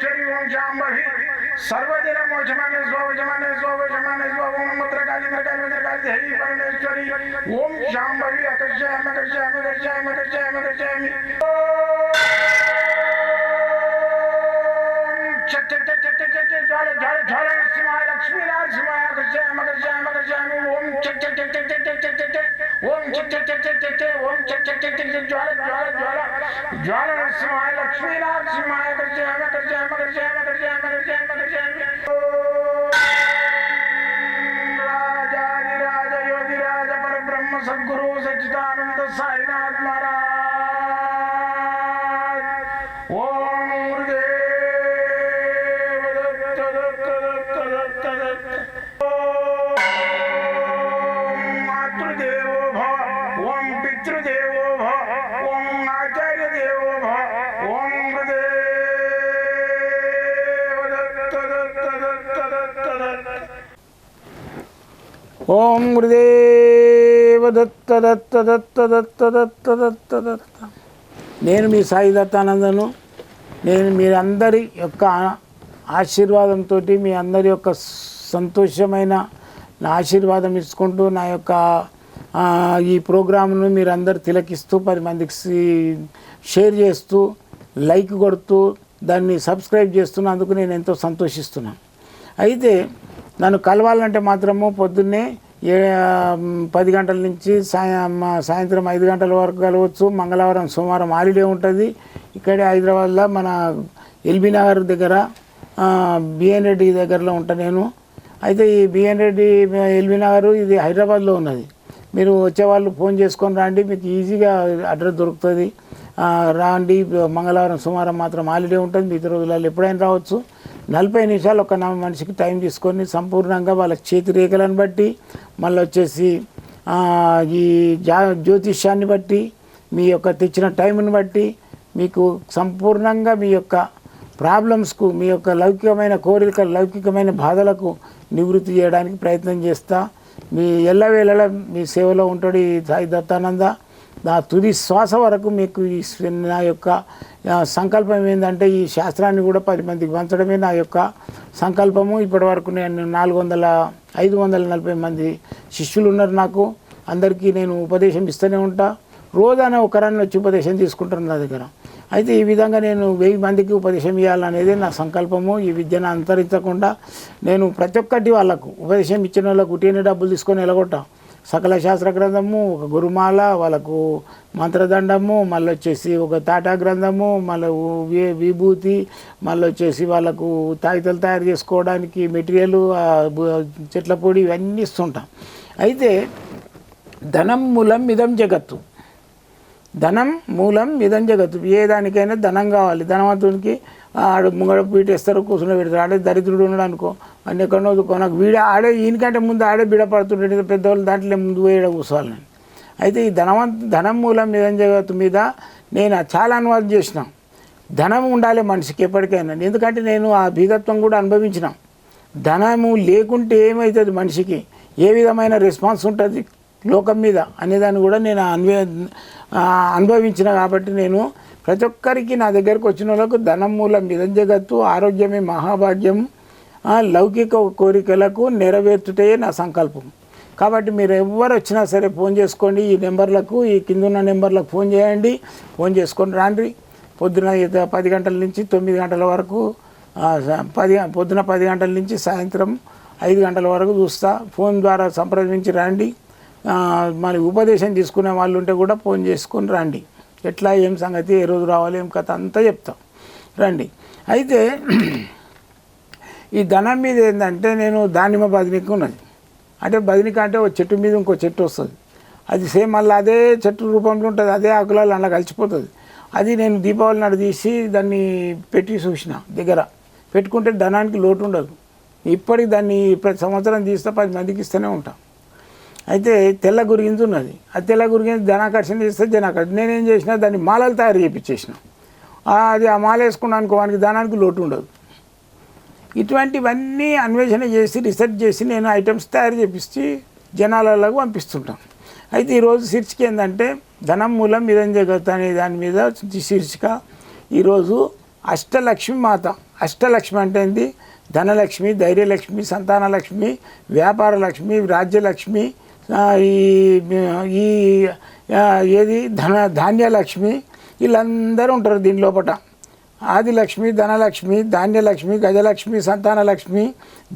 चरी ओम जांबहि सर्वदिन मोचमाने स्वावे जमाने स्वावे जमाने स्वाव ओम मत्र काली मत्र काली मत्र काली हरि परमेश्वरी ओम जांबहि अकर्षयाम अकर्षयाम अकर्षयाम अकर्षयाम अकर्षयाम ओम चट चट चट चट ज्वाला ज्वाला ज्वाला ज्वाला ओम ज्वाला ज्वाला ज्वाला ज्वाला, नरसिंहाय लक्ष्मी ज्वाला ज्वाला करते हम करते हम करते ఓం గురుదేవ దత్త దత్త దత్త దత్త దత్త దత్త దత్త. నేను మీ సాయి దత్తానందను. నేను మీరందరి యొక్క ఆశీర్వాదంతో మీ అందరి యొక్క సంతోషమైన నా ఆశీర్వాదం ఇచ్చుకుంటూ నా యొక్క ఈ ప్రోగ్రామ్ను మీరందరూ తిలకిస్తూ పది మందికి షేర్ చేస్తూ లైక్ కొడుతూ దాన్ని సబ్స్క్రైబ్ చేస్తున్నందుకు నేను ఎంతో సంతోషిస్తున్నాను. అయితే నన్ను కలవాలంటే మాత్రము పొద్దున్నే ఏ పది గంటల నుంచి సాయం సాయంత్రం ఐదు గంటల వరకు కలవచ్చు. మంగళవారం సోమవారం హాలిడే ఉంటుంది. ఇక్కడే హైదరాబాద్లో మన ఎల్బీ నగర్ దగ్గర బిఎన్ రెడ్డి దగ్గరలో ఉంటా నేను. అయితే ఈ బిఎన్ రెడ్డి ఎల్బీ నగర్ ఇది హైదరాబాద్లో ఉన్నది. మీరు వచ్చేవాళ్ళు ఫోన్ చేసుకొని రండి. మీకు ఈజీగా అడ్రస్ దొరుకుతుంది. రాండి. మంగళవారం సోమవారం మాత్రం హాలిడే ఉంటుంది. మిగతా రోజులలో ఎప్పుడైనా రావచ్చు. నలభై నిమిషాలు ఒక మనిషికి టైం తీసుకొని సంపూర్ణంగా వాళ్ళ చేతి రేఖలను బట్టి మళ్ళీ వచ్చేసి ఈ జా జ్యోతిష్యాన్ని బట్టి మీ యొక్క తెచ్చిన టైంని బట్టి మీకు సంపూర్ణంగా మీ యొక్క ప్రాబ్లమ్స్కు మీ యొక్క లౌకికమైన కోరిక లౌకికమైన బాధలకు నివృత్తి చేయడానికి ప్రయత్నం చేస్తా. మీ ఎల్లవేళలా మీ సేవలో ఉంటాడు ఈ సాయి దత్తానంద. నా తుది శ్వాస వరకు మీకు ఈ నా యొక్క సంకల్పం ఏంటంటే ఈ శాస్త్రాన్ని కూడా పది మందికి పంచడమే నా యొక్క సంకల్పము. ఇప్పటి వరకు నేను నాలుగు వందల ఐదు వందల నలభై మంది శిష్యులు ఉన్నారు నాకు. అందరికీ నేను ఉపదేశం ఇస్తూనే ఉంటా. రోజాన ఒకరాన్ని వచ్చి ఉపదేశం తీసుకుంటాను నా దగ్గర. అయితే ఈ విధంగా నేను వెయ్యి మందికి ఉపదేశం ఇవ్వాలనేది నా సంకల్పము. ఈ విద్యను అంతరించకుండా నేను ప్రతి ఒక్కటి వాళ్ళకు ఉపదేశం ఇచ్చిన వాళ్ళకు ఉటీని డబ్బులు తీసుకొని ఎలగొట్టాను సకల శాస్త్ర గ్రంథము ఒక గురుమాల వాళ్ళకు మంత్రదండము మళ్ళీ వచ్చేసి ఒక తాటా గ్రంథము మళ్ళీ విభూతి మళ్ళీ వచ్చేసి వాళ్ళకు తాగితలు తయారు చేసుకోవడానికి మెటీరియల్ చెట్ల పొడి ఇవన్నీ ఇస్తుంటాం. అయితే ధనం మూలం ఇదం జగత్తు. ధనం మూలం మిదం జగత్తు ఏ దానికైనా ధనం కావాలి. ధనవంతునికి ఆడు ముంగడ పీటేస్తారు కూర్చుని పెడతారు. ఆడే దరిద్రుడు ఉన్నాడు అనుకో అన్ని ఎక్కడో నాకు వీడ ఆడే ఈయనకంటే ముందు ఆడే బిడ పెద్దవాళ్ళు దాంట్లో ముందు వేయడ కూర్చోవాలి నేను. అయితే ఈ ధనవంత ధనం మూలం మిదం జగత్తు మీద నేను చాలా అనువాదం చేసిన. ధనం ఉండాలి మనిషికి ఎప్పటికైనా. ఎందుకంటే నేను ఆ బీదత్వం కూడా అనుభవించిన. ధనము లేకుంటే ఏమవుతుంది మనిషికి? ఏ విధమైన రెస్పాన్స్ ఉంటుంది? లోకం మీద అనేదాన్ని కూడా నేను అన్వే అనుభవించిన కాబట్టి నేను ప్రతి ఒక్కరికి నా దగ్గరకు వచ్చిన వాళ్ళకు ధనం మూలం మిదం జగత్తు ఆరోగ్యమే మహాభాగ్యం లౌకిక కోరికలకు నెరవేర్చుటే నా సంకల్పం. కాబట్టి మీరు ఎవరు వచ్చినా సరే ఫోన్ చేసుకోండి ఈ నెంబర్లకు ఈ కింద ఉన్న నెంబర్లకు ఫోన్ చేయండి ఫోన్ చేసుకొని రాండి. పొద్దున పది గంటల నుంచి తొమ్మిది గంటల వరకు పది పొద్దున పది గంటల నుంచి సాయంత్రం ఐదు గంటల వరకు చూస్తా. ఫోన్ ద్వారా సంప్రదించి రండి. మరి ఉపదేశం తీసుకునే వాళ్ళు ఉంటే కూడా ఫోన్ చేసుకొని రండి. ఎట్లా ఏం సంగతి ఏ రోజు రావాలి ఏం కథ అంతా చెప్తాం. రండి. అయితే ఈ ధనం మీద ఏంటంటే నేను దానిమ్మ బదినిక ఉన్నది. అంటే బదినిక అంటే ఒక చెట్టు మీద ఇంకో చెట్టు వస్తుంది. అది సేమ్ మళ్ళీ అదే చెట్టు రూపంలో ఉంటుంది అదే ఆకులలో అలా కలిసిపోతుంది. అది నేను దీపావళి నాడు తీసి దాన్ని పెట్టి చూసిన దగ్గర. పెట్టుకుంటే ధనానికి లోటు ఉండదు. ఇప్పటికి దాన్ని ప్రతి సంవత్సరం తీస్తే పది మందికి ఇస్తూనే ఉంటాం. అయితే తెల్ల గురిగింజ ఉన్నది. ఆ తెల్ల గురిగింజ ధనాకర్షణ చేస్తే జనాకర్షణ నేనేం చేసిన దాన్ని మాలలు తయారు చేయించేసిన అది ఆ మాల వేసుకున్నాను వానికి ధనానికి లోటు ఉండదు. ఇటువంటివన్నీ అన్వేషణ చేసి రీసెర్చ్ చేసి నేను ఐటమ్స్ తయారు చేపించి జనాలకు పంపిస్తుంటాను అయితే ఈరోజు శీర్షిక ఏంటంటే ధనం మూలం ఇదం జగత్ అనే దాని మీద శీర్షిక. ఈరోజు అష్టలక్ష్మి మాత. అష్టలక్ష్మి అంటే ఏంది? ధనలక్ష్మి ధైర్యలక్ష్మి సంతానలక్ష్మి వ్యాపార లక్ష్మి రాజ్యలక్ష్మి ఈ ఈ ఏది? ధన ధాన్యలక్ష్మి. వీళ్ళందరూ ఉంటారు దీని లోపల ఆదిలక్ష్మి ధనలక్ష్మి ధాన్యలక్ష్మి గజలక్ష్మి సంతానలక్ష్మి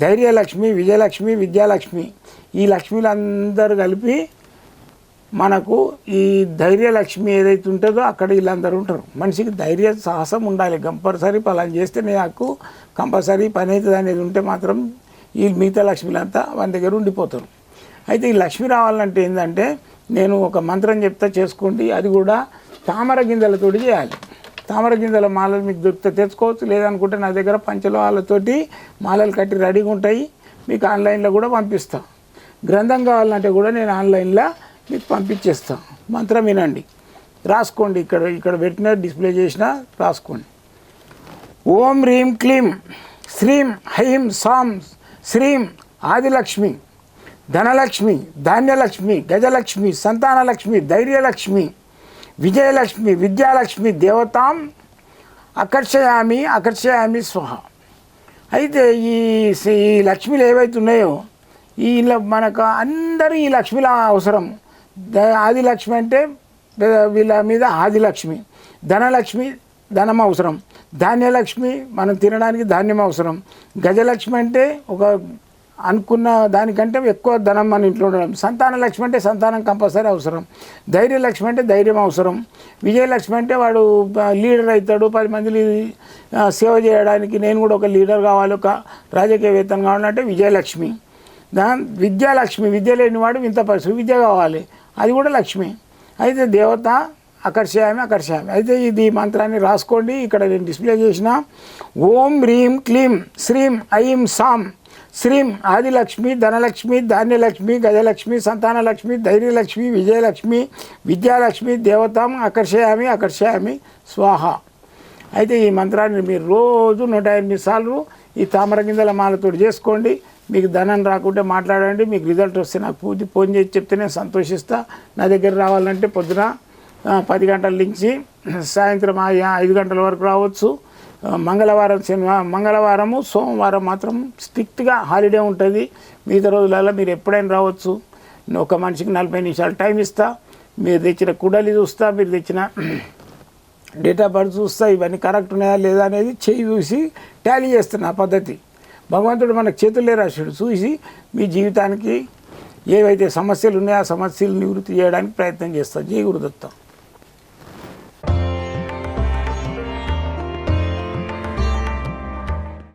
ధైర్యలక్ష్మి విజయలక్ష్మి విద్యాలక్ష్మి. ఈ లక్ష్మిలందరూ కలిపి మనకు ఈ ధైర్యలక్ష్మి ఏదైతే ఉంటుందో అక్కడ వీళ్ళందరూ ఉంటారు. మనిషికి ధైర్య సాహసం ఉండాలి. కంపల్సరీ పలానా చేస్తే నాకు కంపల్సరీ పని అవుతుంది అనేది ఉంటే మాత్రం ఈ మిగతా లక్ష్మిలంతా వాని దగ్గర ఉండిపోతారు. అయితే ఈ లక్ష్మి రావాలంటే ఏంటంటే నేను ఒక మంత్రం చెప్తా చేసుకోండి అది కూడా తామర గింజలతోటి చేయాలి. తామర గింజల మాలలు మీకు దొరికితే తెచ్చుకోవచ్చు లేదనుకుంటే నా దగ్గర పంచలో మాలలు కట్టి రెడీగా ఉంటాయి మీకు ఆన్లైన్లో కూడా పంపిస్తాం. గ్రంథం కావాలంటే కూడా నేను ఆన్లైన్లో మీకు పంపించేస్తాను మంత్రం వినండి. రాసుకోండి ఇక్కడ ఇక్కడ పెట్టిన డిస్ప్లే చేసిన రాసుకోండి. ఓం హ్రీం క్లీం శ్రీం హైం సాం శ్రీం ఆదిలక్ష్మి. ధనలక్ష్మి ధాన్యలక్ష్మి గజలక్ష్మి సంతానలక్ష్మి ధైర్యలక్ష్మి విజయలక్ష్మి విద్యాలక్ష్మి దేవతాం ఆకర్షయామి ఆకర్షయామి స్వహ. అయితే ఈ ఈ లక్ష్మిలు ఏవైతే ఉన్నాయో ఈ మనకు అందరూ ఈ లక్ష్మిల అవసరం. ఆది ఆదిలక్ష్మి అంటే వీళ్ళ మీద ఆదిలక్ష్మి. ధనలక్ష్మి ధనం అవసరం. ధాన్యలక్ష్మి మనం తినడానికి ధాన్యం అవసరం. గజలక్ష్మి అంటే ఒక అనుకున్న దానికంటే ఎక్కువ ధనం మన ఇంట్లో ఉండడం. సంతాన లక్ష్మి అంటే సంతానం కంపల్సరీ అవసరం. ధైర్యలక్ష్మి అంటే ధైర్యం అవసరం. విజయలక్ష్మి అంటే వాడు లీడర్ అవుతాడు. పది మంది సేవ చేయడానికి నేను కూడా ఒక లీడర్ కావాలి ఒక రాజకీయవేత్తను కావాలంటే విజయలక్ష్మి దా విద్యాలక్ష్మి విద్య లేనివాడు వింత పరిస్థితి విద్య కావాలి. అది కూడా లక్ష్మి. అయితే దేవత అకర్షయామి అకర్షయామి అయితే ఇది మంత్రాన్ని రాసుకోండి. ఇక్కడ నేను డిస్ప్లే చేసిన. ఓం హ్రీం క్లీం శ్రీం ఐం సాం. శ్రీం ఆదిలక్ష్మి ధనలక్ష్మి ధాన్యలక్ష్మి గజలక్ష్మి సంతానలక్ష్మి ధైర్యలక్ష్మి విజయలక్ష్మి విద్యాలక్ష్మి దేవతాం ఆకర్షయామి ఆకర్షయామి స్వాహ. అయితే ఈ మంత్రాన్ని మీరు రోజు నూట ఎనిమిది సార్లు ఈ తామర గింజల మాలతో చేసుకోండి. మీకు ధనం రాకుంటే మాట్లాడండి. మీకు రిజల్ట్ వస్తే నాకు పూర్తి ఫోన్ చేసి చెప్తే నేను సంతోషిస్తా. నా దగ్గర రావాలంటే పొద్దున పది గంటల నుంచి సాయంత్రం ఐదు గంటల వరకు రావచ్చు. మంగళవారం శనివారం మంగళవారము సోమవారం మాత్రం స్ట్రిక్ట్గా హాలిడే ఉంటుంది. మిగతా రోజులలో మీరు ఎప్పుడైనా రావచ్చు. ఒక మనిషికి నలభై నిమిషాలు టైం ఇస్తా. మీరు తెచ్చిన కుడలి చూస్తా మీరు తెచ్చిన డేట్ ఆఫ్ బర్త్ చూస్తా ఇవన్నీ కరెక్ట్ ఉన్నాయా లేదా అనేది చేయి చూసి టాలీ చేస్తున్నా ఆ పద్ధతి. భగవంతుడు మనకు చేతులే రాశాడు. చూసి మీ జీవితానికి ఏవైతే సమస్యలు ఉన్నాయో ఆ సమస్యలు నివృత్తి చేయడానికి ప్రయత్నం చేస్తాం. జై గురుదత్తం.